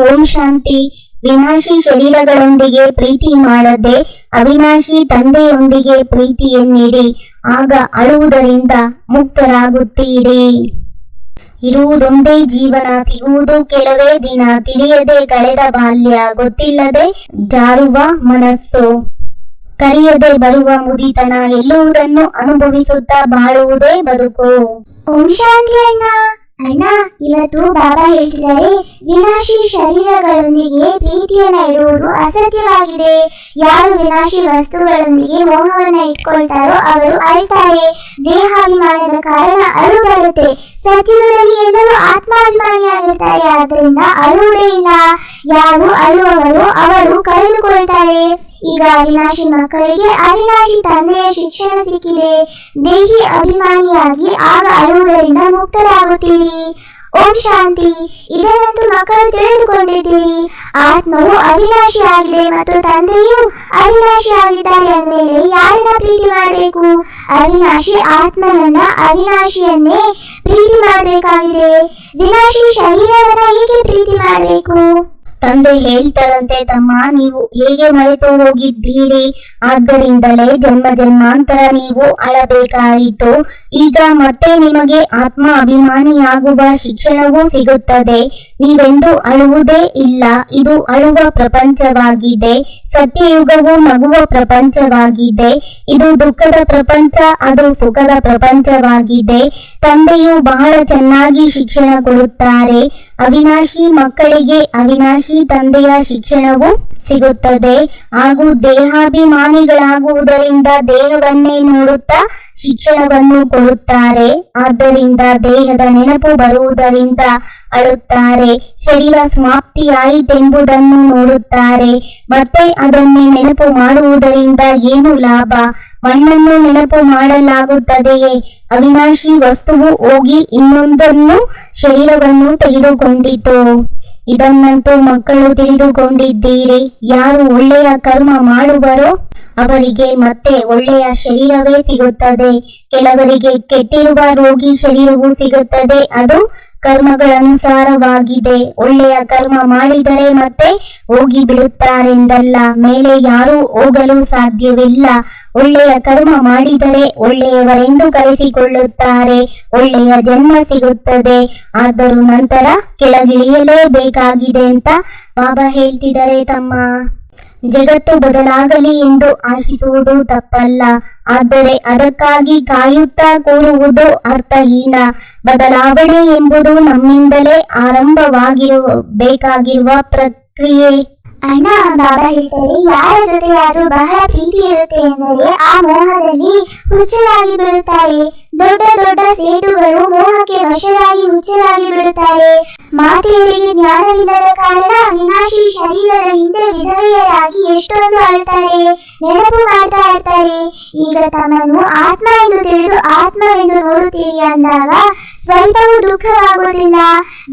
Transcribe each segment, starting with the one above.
ಓಂ ಶಾಂತಿ. ವಿನಾಶಿ ಶರೀರಗಳೊಂದಿಗೆ ಪ್ರೀತಿ ಮಾಡದೆ, ಅವಿನಾಶಿ ತಂದೆಯೊಂದಿಗೆ ಪ್ರೀತಿಯನ್ನಿಡಿ. ಆಗ ಅಳುವುದರಿಂದ ಮುಕ್ತರಾಗುತ್ತೀರಿ. ಇರುವುದೊಂದೇ ಜೀವನ ಸಿಗುವುದು ಕೆಲವೇ ದಿನ. ತಿಳಿಯದೆ ಕಳೆದ ಬಾಲ್ಯ, ಗೊತ್ತಿಲ್ಲದೆ ಜಾರುವ ಮನಸ್ಸು. ಕರೆಯದೆ ಬರುವ ಮುದಿತನ, ಎಲ್ಲುವುದನ್ನು ಅನುಭವಿಸುತ್ತಾ ಬಾಳುವುದೇ ಬದುಕು. ಓಂ ಶಾಂತಿ ಅಣ್ಣ. ಅಣ್ಣ, ಇವತ್ತು ಬಾಬಾ ಹೇಳ್ತಿದ್ದಾರೆ, ವಿನಾಶಿ ಶರೀರಗಳೊಂದಿಗೆ ಪ್ರೀತಿಯನ್ನ ಇಡುವುದು ಅಸತ್ಯವಾಗಿದೆ. ಯಾರು ವಿನಾಶಿ ವಸ್ತುಗಳೊಂದಿಗೆ ಮೋಹವನ್ನ ಇಟ್ಕೊಳ್ತಾರೋ ಅವರು ಅಳ್ತಾರೆ ದೇಹಾಭಿಮಾನದ ಕಾರಣ ಅಳು ಬರುತ್ತೆ. ಸತ್ಯುಗದಲ್ಲಿ ಎಲ್ಲರೂ ಆತ್ಮಾಭಿಮಾನಿಯಾಗಿರ್ತಾರೆ ಆದ್ದರಿಂದ ಅಳುವುದೇ ಇಲ್ಲ. ಯಾರು ಅಳುವವರು ಅವರು ಕಳೆದುಕೊಳ್ತಾರೆ. ಈಗ ಅವಿನಾಶಿ ಮಕ್ಕಳಿಗೆ ಅವಿನಾಶಿ ತಂದೆಯ ಶಿಕ್ಷಣ ಸಿಕ್ಕಿದೆ. ದೇಹಿ ಅಭಿಮಾನಿಯಾಗಿ ಆಗ ಅಳುವುದರಿಂದ ಮುಕ್ತರಾಗುತ್ತೀರಿ. ಓಂ ಶಾಂತಿ. ಇದನ್ನಂತೂ ಮಕ್ಕಳು ತಿಳಿದುಕೊಂಡಿದ್ದೀರಿ. ಆತ್ಮವು ಅವಿನಾಶಿಯಾಗಿದೆ ಮತ್ತು ತಂದೆಯು ಅವಿನಾಶಿಯಾಗಿದ್ದಾರೆ ಅಂದಮೇಲೆ ಯಾರನ್ನ ಪ್ರೀತಿ ಮಾಡಬೇಕು? ಅವಿನಾಶಿ ಆತ್ಮನನ್ನ ಅವಿನಾಶಿಯನ್ನೇ ಪ್ರೀತಿ ಮಾಡಬೇಕಾಗಿದೆ. ವಿನಾಶಿ ಶರೀರವನ್ನ ಏಕೆ ಪ್ರೀತಿ ಮಾಡಬೇಕು? ತಂದೆ ಹೇಳ್ತಾರಂತೆ, ತಮ್ಮ, ನೀವು ಹೇಗೆ ಮರೆತು ಹೋಗಿದ್ದೀರಿ ಆದ್ದರಿಂದಲೇ ಜನ್ಮ ಜನ್ಮಾಂತರ ನೀವು ಅಳಬೇಕಾಯಿತು. ಈಗ ಮತ್ತೆ ನಿಮಗೆ ಆತ್ಮ ಅಭಿಮಾನಿಯಾಗುವ ಶಿಕ್ಷಣವೂ ಸಿಗುತ್ತದೆ. ನೀವೆಂದು ಅಳುವುದೇ ಇಲ್ಲ. ಇದು ಅಳುವ ಪ್ರಪಂಚವಾಗಿದೆ. ಸತ್ಯಯುಗವು ನಗುವ ಪ್ರಪಂಚವಾಗಿದೆ. ಇದು ದುಃಖದ ಪ್ರಪಂಚ, ಅದು ಸುಖದ ಪ್ರಪಂಚವಾಗಿದೆ. ತಂದೆಯು ಬಹಳ ಚೆನ್ನಾಗಿ ಶಿಕ್ಷಣ ಕೊಡುತ್ತಾರೆ. ಅವಿನಾಶಿ ಮಕ್ಕಳಿಗೆ ಅವಿನಾಶಿ ತಂದೆಯ ಶಿಕ್ಷಣವು ಸಿಗುತ್ತದೆ. ಹಾಗೂ ದೇಹಾಭಿಮಾನಿಗಳಾಗುವುದರಿಂದ ದೇಹವನ್ನೇ ನೋಡುತ್ತಾ ಶಿಕ್ಷಣವನ್ನು ಕೊಡುತ್ತಾರೆ. ಆದ್ದರಿಂದ ದೇಹದ ನೆನಪು ಬರುವುದರಿಂದ ಅಳುತ್ತಾರೆ. ಶರೀರ ಸಮಾಪ್ತಿಯಾಯಿತೆಂಬುದನ್ನು ನೋಡುತ್ತಾರೆ. ಮತ್ತೆ ಅದನ್ನೇ ನೆನಪು ಮಾಡುವುದರಿಂದ ಏನು ಲಾಭ? ಮಣ್ಣನ್ನು ನೆನಪು ಮಾಡಲಾಗುತ್ತದೆಯೇ? ಅವಿನಾಶಿ ವಸ್ತುವು ಹೋಗಿ ಇನ್ನೊಂದನ್ನು ಶರೀರವನ್ನು ತೆಗೆದುಕೊಂಡಿತು. ಇದನ್ನಂತೂ ಮಕ್ಕಳು ತಿಳಿದುಕೊಂಡಿದ್ದೀರಿ. ಯಾರು ಒಳ್ಳೆಯ ಕರ್ಮ ಮಾಡುವರೋ ಅವರಿಗೆ ಮತ್ತೆ ಒಳ್ಳೆಯ ಶರೀರವೇ ಸಿಗುತ್ತದೆ. ಕೆಲವರಿಗೆ ಕೆಟ್ಟಿರುವ ರೋಗಿ ಶರೀರವೂ ಸಿಗುತ್ತದೆ. ಅದು ಕರ್ಮಗಳನುಸಾರವಾಗಿದೆ. ಒಳ್ಳೆಯ ಕರ್ಮ ಮಾಡಿದರೆ ಮತ್ತೆ ಹೋಗಿ ಬಿಡುತ್ತಾರೆಂದಲ್ಲ ಮೇಲೆ ಯಾರೂ ಹೋಗಲು ಸಾಧ್ಯವಿಲ್ಲ. ಒಳ್ಳೆಯ ಕರ್ಮ ಮಾಡಿದರೆ ಒಳ್ಳೆಯವರೆಂದು ಕರೆಸಿಕೊಳ್ಳುತ್ತಾರೆ. ಒಳ್ಳೆಯ ಜನ್ಮ ಸಿಗುತ್ತದೆ. ಆದರೂ ನಂತರ ಕೆಳಗಿಳಿಯಲೇಬೇಕಾಗಿದೆ ಅಂತ ಬಾಬಾ ಹೇಳ್ತಿದ್ದಾರೆ ತಮ್ಮ. ಜಗತ್ತು ಬದಲಾಗಲಿ ಎಂದು ಆಶಿಸುವುದು ತಪ್ಪಲ್ಲ. ಆದರೆ ಅದಕ್ಕಾಗಿ ಕಾಯುತ್ತಾ ಕೂರುವುದು ಅರ್ಥಹೀನ. ಬದಲಾವಣೆ ಎಂಬುದು ನಮ್ಮಿಂದಲೇ ಆರಂಭವಾಗಿರುವ ಬೇಕಾಗಿರುವ ಪ್ರಕ್ರಿಯೆ. ಅಣ್ಣ, ಬಾಬಾ ಹೇಳ್ತಾರೆ, ಯಾರ ಜೊತೆಯಾದ್ರೂ ಬಹಳ ಪ್ರೀತಿ ಇರುತ್ತೆ ಎಂದರೆ ಆ ಮೋಹದಲ್ಲಿ ಹುಚ್ಚರಾಗಿ ಬಿಡುತ್ತಾರೆ ದೊಡ್ಡ ದೊಡ್ಡ ಸೇಟುಗಳು ಮೋಹಕ್ಕೆ ವಶರಾಗಿ ಹುಚ್ಚರಾಗಿ ಬಿಡುತ್ತಾರೆ ಮಾತೆಯರಿಗೆ ಜ್ಞಾನವಿಲ್ಲದ ಕಾರಣ ವಿನಾಶಿ ಶರೀರದ ಹಿಂದೆ ವಿಧವೆಯರಾಗಿ ಎಷ್ಟೊಂದು ಆಳ್ತಾರೆ, ನೆನಪು ಮಾಡ್ತಾ ಇರ್ತಾರೆ. ಈಗ ತಮ್ಮನ್ನು ಆತ್ಮ ಎಂದು ತಿಳಿದು ಆತ್ಮವೆಂದು ನೋಡುತ್ತೀರಿ ಅಂದಾಗ ಸ್ವಲ್ಪವೂ ದುಃಖವಾಗುವುದಿಲ್ಲ.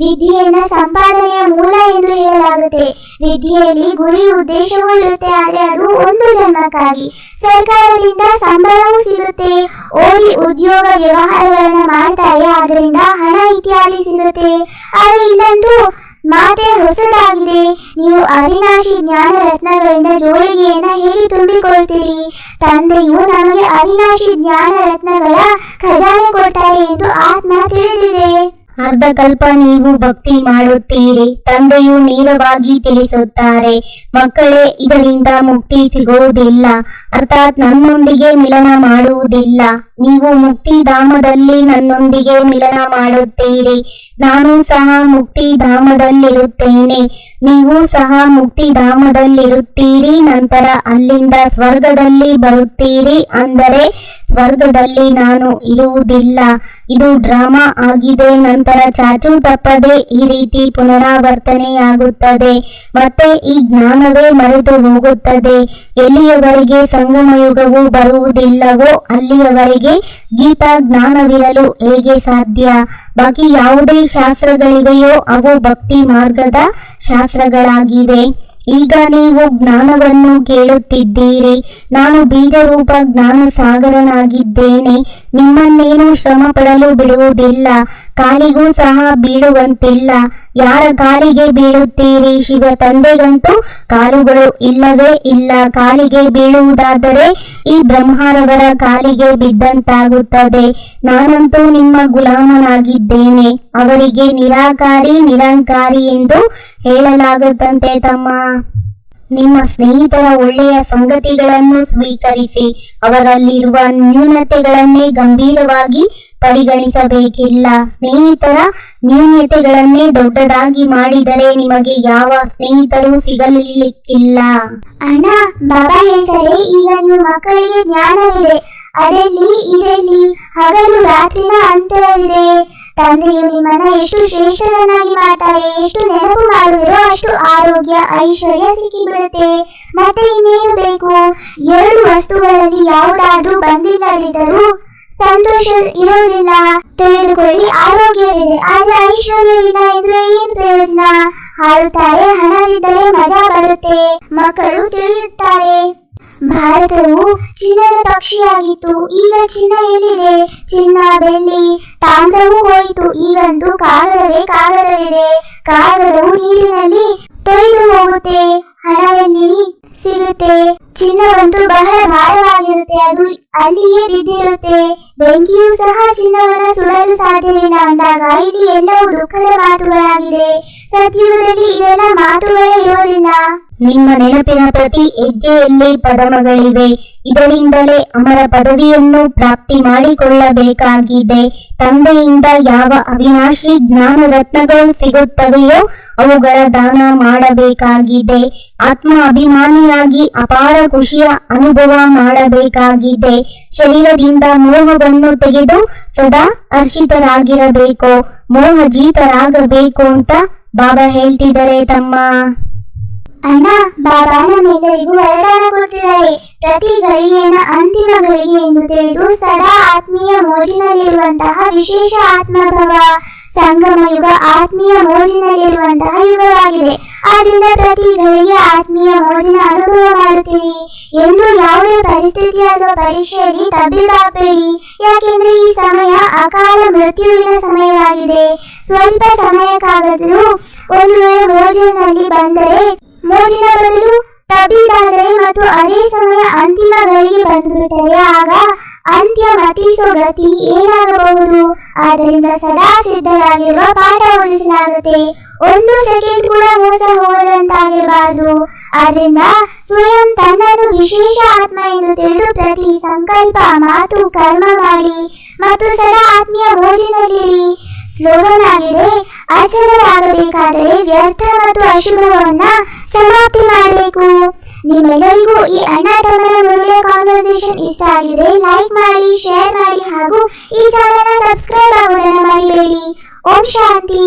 ವಿದ್ಯೆಯನ್ನ ಸಂಪಾದನೆಯ ಮೂಲ ಎಂದು ಹೇಳಲಾಗುತ್ತೆ. ವಿದ್ಯೆಯಲ್ಲಿ ಗುರಿ ಉದ್ದೇಶವೂ ಇರುತ್ತೆ ಆದರೆ ಅದು ಒಂದು ಜನ್ಮಕ್ಕಾಗಿ. ಸರ್ಕಾರದಿಂದ ಸಂಬಳವೂ ಸಿಗುತ್ತೆ. ಓದಿ ಉದ್ಯೋಗ ವ್ಯವಹಾರಗಳನ್ನ ಮಾಡ್ತಾರೆ, ಆದ್ರಿಂದ ಹಣ ಇತ್ಯಾದಿ ಸಿಗುತ್ತೆ. ಆದರೆ ಇಲ್ಲಂತೂ ಮಾತೆ ಹೊಸದಾಗಿದೆ. ನೀವು ಅವಿನಾಶಿ ಜ್ಞಾನ ರತ್ನಗಳಿಂದ ಜೋಳಿಗೆಯನ್ನ ತುಂಬಿಕೊಳ್ತೀರಿ. ತಂದೆಯು ನಮಗೆ ಅವಿನಾಶಿ ಜ್ಞಾನ ರತ್ನಗಳ ಖಜಾನೆ ಕೊಡ್ತಾರೆ ಎಂದು ಆತ್ಮ ತಿಳಿದಿದೆ. ಅರ್ಧ ಕಲ್ಪ ನೀವು ಭಕ್ತಿ ಮಾಡುತ್ತೀರಿ. ತಂದೆಯು ನೇರವಾಗಿ ತಿಳಿಸುತ್ತಾರೆ. ಮಕ್ಕಳೇ, ಇದರಿಂದ ಮುಕ್ತಿ ಸಿಗುವುದಿಲ್ಲ. ಅರ್ಥಾತ್ ನನ್ನೊಂದಿಗೆ ಮಿಲನ ಮಾಡುವುದಿಲ್ಲ. ನೀವು ಮುಕ್ತಿಧಾಮದಲ್ಲಿ ನನ್ನೊಂದಿಗೆ ಮಿಲನ ಮಾಡುತ್ತೀರಿ. ನಾನು ಸಹ ಮುಕ್ತಿಧಾಮದಲ್ಲಿರುತ್ತೇನೆ ನೀವು ಸಹ ಮುಕ್ತಿಧಾಮದಲ್ಲಿರುತ್ತೀರಿ ನಂತರ ಅಲ್ಲಿಂದ ಸ್ವರ್ಗದಲ್ಲಿ ಬರುತ್ತೀರಿ. ಅಂದರೆ ಸ್ವರ್ಗದಲ್ಲಿ ನಾನು ಇರುವುದಿಲ್ಲ. ಇದು ಡ್ರಾಮಾ ಆಗಿದೆ. ನಂತರ ಚಾಚು ತಪ್ಪದೆ ಈ ರೀತಿ ಪುನರಾವರ್ತನೆಯಾಗುತ್ತದೆ. ಮತ್ತೆ ಈ ಜ್ಞಾನವೇ ಮರೆತು ಹೋಗುತ್ತದೆ. ಎಲ್ಲಿಯವರೆಗೆ ಸಂಗಮಯುಗವು ಬರುವುದಿಲ್ಲವೋ ಅಲ್ಲಿಯವರೆಗೆ ಗೀತಾ ಜ್ಞಾನವಿರಲು ಹೇಗೆ ಸಾಧ್ಯ? ಬಾಕಿ ಯಾವುದೇ ಶಾಸ್ತ್ರಗಳಿವೆಯೋ ಅವು ಭಕ್ತಿ ಮಾರ್ಗದ ಶಾಸ್ತ್ರಗಳಾಗಿವೆ. ಈಗ ನೀವು ಜ್ಞಾನವನ್ನು ಕೇಳುತ್ತಿದ್ದೀರಿ. ನಾನು ಬೀಜರೂಪ ಜ್ಞಾನ ಸಾಗರನಾಗಿದ್ದೇನೆ ನಿಮ್ಮನ್ನೇನು ಶ್ರಮ ಪಡಲು ಬಿಡುವುದಿಲ್ಲ. ಕಾಲಿಗೂ ಸಹ ಬೀಳುವಂತಿಲ್ಲ. ಯಾರ ಕಾಲಿಗೆ ಬೀಳುತ್ತೀರಿ ಶಿವ ತಂದೆಗಂತೂ? ಕಾಲುಗಳು ಇಲ್ಲವೇ ಇಲ್ಲ. ಕಾಲಿಗೆ ಬೀಳುವುದಾದರೆ ಈ ಬ್ರಹ್ಮರವರ ಕಾಲಿಗೆ ಬಿದ್ದಂತಾಗುತ್ತದೆ. ನಾನಂತೂ ನಿಮ್ಮ ಗುಲಾಮನಾಗಿದ್ದೇನೆ. ಅವರಿಗೆ ನಿರಾಕಾರಿ, ನಿರಂಕಾರಿ ಎಂದು ಹೇಳಲಾಗುತ್ತಂತೆ ತಮ್ಮ ನಿಮ್ಮ ಸ್ನೇಹಿತರ ಒಳ್ಳೆಯ ಸಂಗತಿಗಳನ್ನು ಸ್ವೀಕರಿಸಿ ಅವರಲ್ಲಿರುವ ನ್ಯೂನತೆಗಳನ್ನೇ ಗಂಭೀರವಾಗಿ ಪರಿಗಣಿಸಬೇಕಿಲ್ಲ. ಸ್ನೇಹಿತರ ನ್ಯೂನತೆಗಳನ್ನೇ ದೊಡ್ಡದಾಗಿ ಮಾಡಿದರೆ ನಿಮಗೆ ಯಾವ ಸ್ನೇಹಿತರು ಸಿಗಲಿಕ್ಕಿಲ್ಲ. ಅಣ್ಣ, ಬಾಬಾ ಹೇಳ್ತಾರೆ ಈಗ ನೀವು ಮಕ್ಕಳಿಗೆ ಜ್ಞಾನವಿದೆ. ಅದರಲ್ಲಿ ಇದರಲ್ಲಿ ಹಗಲು ರಾತ್ರಿನ ಅಂತರವಿದೆ. ತಂದೆಯು ನಿಮ್ಮನ್ನ ಎಷ್ಟು ಶ್ರೇಷ್ಠರನ್ನಾಗಿ ಮಾಡ್ತಾರೆ, ಎಷ್ಟು ನೆನಪು ಅಷ್ಟು ಆರೋಗ್ಯ, ಐಶ್ವರ್ಯ ಸಿಕ್ಕಿಬಿಡುತ್ತೆ. ಮತ್ತೆ ಇನ್ನೇನು ಬೇಕು? ಎರಡು ವಸ್ತುಗಳಲ್ಲಿ ಯಾವುದಾದ್ರೂ ಬಂದಿಲ್ಲದಿದ್ದರೂ ಸಂತೋಷ ಇರೋದಿಲ್ಲ. ತಿಳಿದುಕೊಳ್ಳಿ, ಆರೋಗ್ಯವಿದೆ. ಆದ್ರೆ ಐಶ್ವರ್ಯವಿಲ್ಲ ಇದ್ರೆ ಏನ್ ಪ್ರಯೋಜನ? ಹಾಡುತ್ತಾರೆ, ಹಣವಿದ್ದರೆ ಮಜಾ ಬರುತ್ತೆ. ಮಕ್ಕಳು ತಿಳಿಯುತ್ತಾರೆ. ಭಾರತವು ಚಿನ್ನದ ಪಕ್ಷಿಯಾಗಿತ್ತು. ಈಗ ಚಿನ್ನ ಎಲ್ಲಿದೆ? ಚಿನ್ನ ಬೆಳ್ಳಿ. ತಾಮ್ರವೂ ಹೋಯಿತು. ಈಗಂತೂ ಕಾಗದವೇ ಕಾಗದವಿದೆ. ಕಾಗದವು ನೀರಿನಲ್ಲಿ ತೊಳೆದು ಹೋಗುತ್ತೆ. ಹಣವೆಲ್ಲಿ ಸಿಗುತ್ತೆ? ಚಿನ್ನವಂತೂ ಬಹಳ ಭಾರವಾಗಿರುತ್ತೆ. ಅದು ಅಲ್ಲಿಯೇ ಬಿದ್ದಿರುತ್ತೆ. ಬೆಂಕಿಯೂ ಸಹ ಚಿನ್ನವನ್ನು ಸುಡಲು ಸಾಧ್ಯವಿಲ್ಲ. ಅಂದಾಗ ಇಲ್ಲಿ ಎಲ್ಲವೂ ದುಃಖದ ಮಾತುಗಳಾಗಿದೆ. ಸತ್ಯುಗದಲ್ಲಿ ಇದೆಲ್ಲ ಮಾತುಗಳೇ ಇರೋದಿಲ್ಲ. ನಿಮ್ಮ ನೆನಪಿನ ಪ್ರತಿ ಹೆಜ್ಜೆಯಲ್ಲಿ ಪದಮಗಳಿವೆ. ಇದರಿಂದಲೇ ಅಮರ ಪದವಿಯನ್ನು ಪ್ರಾಪ್ತಿ ಮಾಡಿಕೊಳ್ಳಬೇಕಾಗಿದೆ. ತಂದೆಯಿಂದ ಯಾವ ಅವಿನಾಶಿ ಜ್ಞಾನ ರತ್ನಗಳು ಸಿಗುತ್ತವೆಯೋ ಅವುಗಳ ದಾನ ಮಾಡಬೇಕಾಗಿದೆ. ಆತ್ಮ ಅಭಿಮಾನಿಯಾಗಿ ಅಪಾರ ಖುಷಿಯ ಅನುಭವ ಮಾಡಬೇಕಾಗಿದೆ. ಶರೀರದಿಂದ ಮೋಹವನ್ನು ತೆಗೆದು ಸದಾ ಮೋಹ ಜೀತರಾಗಬೇಕು ಅಂತ ಬಾಬಾ ಹೇಳ್ತಿದ್ದಾರೆ ತಮ್ಮ. ಅಣ್ಣ ಬಾಬಾ ನಮ್ಮೆಲ್ಲರಿಗೂ ವರದಾನ ಕೊಡ್ತಿದ್ದಾರೆ ಪ್ರತಿ ಗಳಿಗೆಯನ್ನ ಅಂತಿಮ ಗಳಿಗೆ ಎಂದು ತಿಳಿದು ಸದಾ ಆತ್ಮೀಯ ಮೋಜಿನಲ್ಲಿರುವಂತಹ ವಿಶೇಷ ಆತ್ಮಭವ. ಸಂಗಮ ಯುಗ ಆತ್ಮೀಯ ಮೋಜಿನಲ್ಲಿರುವಂತಹ ಯುಗವಾಗಿದೆ. ಆದ್ರಿಂದ ಪ್ರತಿ ಗಳಿಗೆ ಆತ್ಮೀಯ ಮೋಜಿನ ಅನುಭವ ಮಾಡುತ್ತೀರಿ. ಎಂದು ಯಾವುದೇ ಪರಿಸ್ಥಿತಿ ಅಥವಾ ಪರೀಕ್ಷೆಯಲ್ಲಿ ತಬ್ಬಿಬಾಗಬೇಡಿ. ಯಾಕೆಂದ್ರೆ ಈ ಸಮಯ ಅಕಾಲ ಮೃತ್ಯುವಿನ ಸಮಯವಾಗಿದೆ. ಸ್ವಲ್ಪ ಸಮಯಕ್ಕಾಗದರೂ ಒಂದು ವೇಳೆ ಮೋಜಿನಲ್ಲಿ ಬಂದರೆ, ಮೋಜಿನ ಬದಲು ತಬ್ಬಿದಾದರೆ ಮತ್ತು ಅದೇ ಸಮಯ ಅಂತಿಮ ಗಳಿಗೆ ಬಂದ್ಬಿಟ್ಟರೆ ಆಗ ಅಂತ್ಯ ಮತಿಸೋ ಗತಿ ಏನಾಗಬಹುದು? ಆದ್ದರಿಂದ ಸದಾ ಸಿದ್ಧರಾಗಿರುವ ಪಾಠ ಓದಿಸಲಾಗುತ್ತೆ ಒಂದು ಸೆಕೆಂಡ್ ಕೂಡ ಮೋಸ ಹೋಗದಂತಾಗಿರಬಾರದು ಆದ್ರಿಂದ ಸ್ವಯಂ ತನ್ನನ್ನು ವಿಶೇಷ ಆತ್ಮ ಎಂದು ತಿಳಿದು ಪ್ರತಿ ಸಂಕಲ್ಪ, ಮಾತು, ಕರ್ಮ ಮಾಡಿ ಮತ್ತು ಸದಾ ಆತ್ಮೀಯ ಮೋಜಿನಲ್ಲಿರಿ ಸ್ಲೋಗನ್ ಆಗಿದೆ ಅಚಲರಾಗಬೇಕಾದರೆ ವ್ಯರ್ಥ ಮತ್ತು ಅಶುಭವನ್ನ ಸಮಾಪ್ತಿ ಮಾಡಬೇಕು. ನಿಮ್ಮೆಲ್ಲರಿಗೂ ಈ ಅಣ್ಣ ತಮ್ಮನ ಮುರುಳಿಯ ಕಾನ್ವರ್ಸೇಷನ್ ಇಷ್ಟ ಆಗಿದೆ ಲೈಕ್ ಮಾಡಿ ಶೇರ್ ಮಾಡಿ ಹಾಗೂ ಈ ಚಾನೆಲ್ ಸಬ್ಸ್ಕ್ರೈಬ್ ಆಗುವುದನ್ನು ಮರಿಬೇಡಿ. ಓಂ ಶಾಂತಿ.